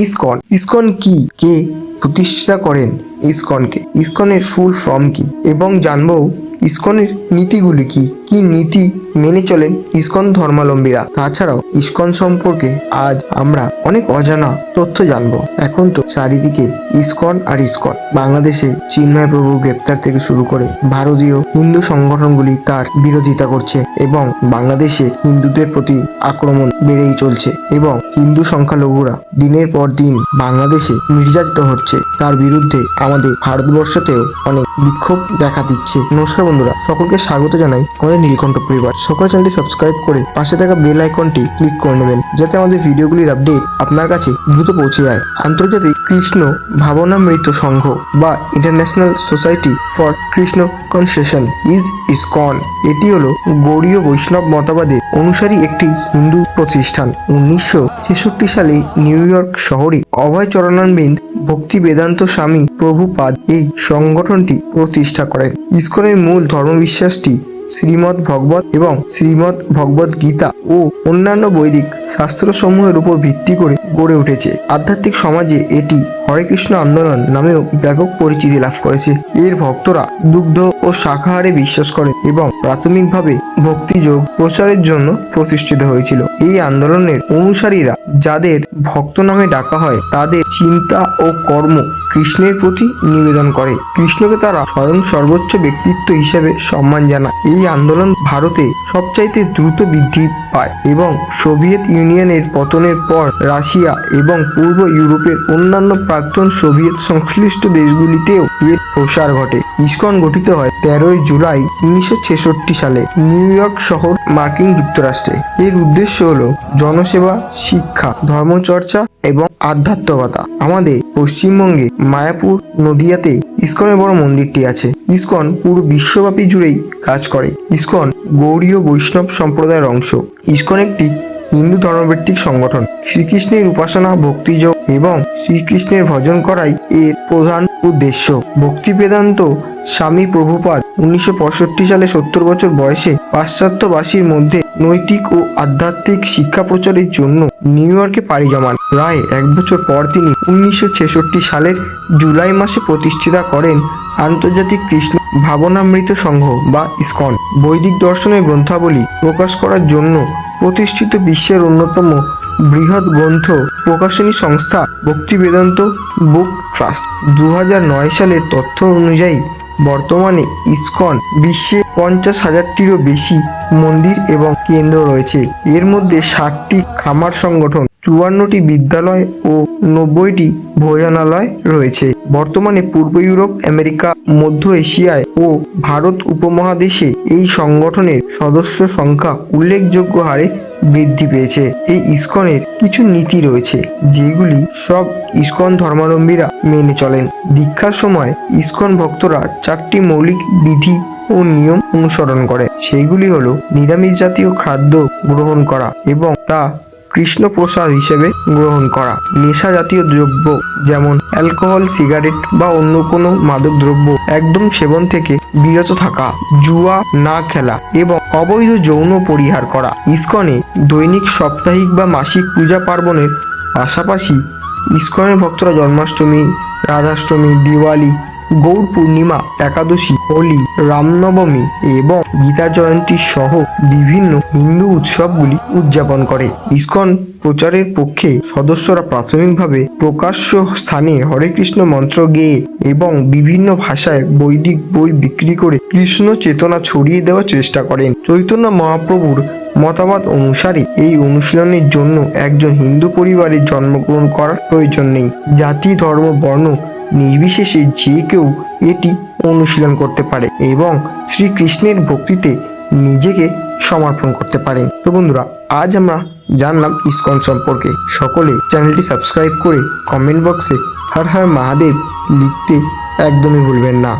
ISKCON. ISKCON কি? কে প্রতিষ্ঠা করেন? ইসকনকে। ইসকনের ফুল ফর্ম কি? এবং জানব ইসকনের নীতিগুলি কি? কি নীতি মেনে চলেন ইসকন ধর্মাবলম্বীরা? তাছাড়াও ইসকন সম্পর্কে আজ আমরা অনেক অজানা তথ্য জানব। এখন তো চারিদিকে ইসকন আর ইসকন। বাংলাদেশে চিন্ময় প্রভু গ্রেপ্তার থেকে শুরু করে ভারতীয় হিন্দু সংগঠনগুলি তার বিরোধিতা করছে এবং বাংলাদেশের হিন্দুদের প্রতি আক্রমণ বেড়েই চলছে এবং হিন্দু সংখ্যালঘুরা দিনের পর দিন বাংলাদেশে নির্যাতিত হচ্ছে। তার বিরুদ্ধে আমাদের ভারতবর্ষতেও অনেক বিক্ষোভ দেখা দিচ্ছে। নমস্কার বন্ধুরা, সকলকে স্বাগত জানাই আমাদের নীলকণ্ঠ পরিবার। সকল চ্যানেলটি সাবস্ক্রাইব করে পাশে থাকা বেল আইকনটি ক্লিক করে নেবেন, যাতে আমাদের ভিডিওগুলির আপডেট আপনার কাছে দ্রুত পৌঁছে যায়। আন্তর্জাতিক কৃষ্ণ ভাবনামৃত সংঘ বা international society for Krishna consciousness is ISKCON. এটি হলো গৌড়ীয় বৈষ্ণব মতবাদের অনুসারী একটি হিন্দু প্রতিষ্ঠান। উনিশশো ছেষট্টি সালে নিউ ইয়র্ক শহরে অভয় চরণানবিন্দ ভক্তি বেদান্ত স্বামী প্রভুপাদ এই সংগঠনটি প্রতিষ্ঠা করেন। ইসকনের মূল ধর্মবিশ্বাসটি শ্রীমদ্ ভগবত এবং শ্রীমদ্ ভগবত গীতা ও অন্যান্য বৈদিক শাস্ত্রসমূহের উপর ভিত্তি করে গড়ে উঠেছে। আধ্যাত্মিক সমাজে এটি হরে কৃষ্ণ আন্দোলন নামেও ব্যাপক পরিচিতি লাভ করেছে। এর ভক্তরা দুগ্ধ ও শাকাহারে বিশ্বাস করেন এবং প্রাথমিকভাবে ভক্তিযোগ প্রচারের জন্য প্রতিষ্ঠিত হয়েছিল। এই আন্দোলনের অনুসারীরা যাদের ভক্ত নামে ডাকা হয়, তাদের চিন্তা ও কর্ম কৃষ্ণের প্রতি নিবেদন করে। কৃষ্ণকে তারা স্বয়ং সর্বোচ্চ ব্যক্তিত্ব হিসেবে সম্মান জানায়। এই আন্দোলন ভারতে সবচাইতে দ্রুত বৃদ্ধি পায় এবং সোভিয়েত ইউনিয়নের পতনের পর রাশিয়া এবং পূর্ব ইউরোপের অন্যান্য প্রাক্তন সোভিয়েত সংশ্লিষ্ট দেশগুলিতেও এর প্রসার ঘটে। ইস্কন গঠিত হয় তেরোই জুলাই উনিশশো ছেষট্টি সালে নিউ ইয়র্ক শহর মার্কিন যুক্তরাষ্ট্রে। এর উদ্দেশ্য হল জনসেবা, শিক্ষা, ধর্মচর্চা এবং আধ্যাত্মকতা। আমাদের পশ্চিমবঙ্গে মায়াপুর নদিয়াতে ইস্কনের বড় মন্দিরটি আছে। ইস্কন পুরো বিশ্বব্যাপী জুড়েই কাজ করে। ইস্কন গৌড়ীয় বৈষ্ণব সম্প্রদায়ের অংশ। ইস্কন একটি হিন্দু ধর্মভিত্তিক সংগঠন। শ্রীকৃষ্ণের উপাসনা, ভক্তিযোগ এবং শ্রীকৃষ্ণের ভজন করাই এর প্রধান উদ্দেশ্য। ভক্তি বেদান্ত স্বামী প্রভুপাদ উনিশশো পঁয়ষট্টি সালে সত্তর বছর বয়সে পাশ্চাত্যবাসীর মধ্যে নৈতিক ও আধ্যাত্মিক শিক্ষা প্রচারের জন্য নিউ ইয়র্কে পাড়ি জমান। প্রায় এক বছর পর তিনি উনিশশো ছেষট্টি সালের জুলাই মাসে প্রতিষ্ঠিতা করেন আন্তর্জাতিক কৃষ্ণ ভাবনামৃত সংঘ বা ইসকন। বৈদিক দর্শনের গ্রন্থাবলী প্রকাশ করার জন্য প্রতিষ্ঠিত বিশ্বের অন্যতম বৃহৎ গ্রন্থ প্রকাশনী সংস্থা ভক্তি বেদান্ত বুক ট্রাস্ট। দু হাজার নয় সালের তথ্য অনুযায়ী বর্তমানে ইসকন বিশ্বে পঞ্চাশ হাজারটিরও বেশি মন্দির এবং কেন্দ্র রয়েছে। এর মধ্যে ষাটটি খামার সংগঠন, চুয়ান্নটি বিদ্যালয় ও নব্বইটি ভোজনালয় রয়েছে। বর্তমানে পূর্ব ইউরোপ, আমেরিকা, মধ্য এশিয়ায় ও ভারত উপমহাদেশে এই সংগঠনের সদস্য সংখ্যা উল্লেখযোগ্য হারে বৃদ্ধি পেয়েছে। এই ইস্কনের কিছু নীতি রয়েছে, যেগুলি সব ইস্কন ধর্মাবলম্বীরা মেনে চলেন। দীক্ষার সময় ইস্কন ভক্তরা চারটি মৌলিক বিধি ও নিয়ম অনুসরণ করে। সেইগুলি হলো নিরামিষ জাতীয় খাদ্য গ্রহণ করা এবং তা কৃষ্ণ প্রসাদ হিসেবে গ্রহণ করা। নেশা জাতীয় দ্রব্য যেমন অ্যালকোহল, সিগারেট বা অন্য কোনো মাদক দ্রব্য একদম সেবন থেকে বিরত থাকা, জুয়া না খেলা এবং অবৈধ যৌন পরিহার করা। ইস্কনে দৈনিক, সাপ্তাহিক বা মাসিক পূজা পার্বণের পাশাপাশি ইস্কনের ভক্তরা জন্মাষ্টমী, রাধাষ্টমী, দিওয়ালি গৌর পূর্ণিমা, একাদশী, হোলি রামনবমী এবং গীতা জয়ন্তী সহ বিভিন্ন হিন্দু উৎসবগুলি উদযাপন করে। ইসকন প্রচারের পক্ষে সদস্যরা প্রাথমিকভাবে প্রকাশ্য স্থানে হরে কৃষ্ণ মন্ত্র গেয়ে এবং বিভিন্ন ভাষায় বৈদিক বই বিক্রি করে কৃষ্ণ চেতনা ছড়িয়ে দেওয়ার চেষ্টা করেন। চৈতন্য মহাপ্রভুর মতামত অনুসারে এই অনুশীলনের জন্য একজন হিন্দু পরিবারে জন্মগ্রহণ করার প্রয়োজন নেই। জাতি, ধর্ম, বর্ণ নির্বিশেষে যে কেউ এটি অনুশীলন করতে পারে এবং শ্রীকৃষ্ণের ভক্তিতে নিজেকে সমর্পণ করতে পারেন তো বন্ধুরা, আজ আমরা জানলাম ইসকন সম্পর্কে। সকলে চ্যানেলটি সাবস্ক্রাইব করে কমেন্ট বক্সে হর হর মহাদেব লিখতে একদমই ভুলবেন না।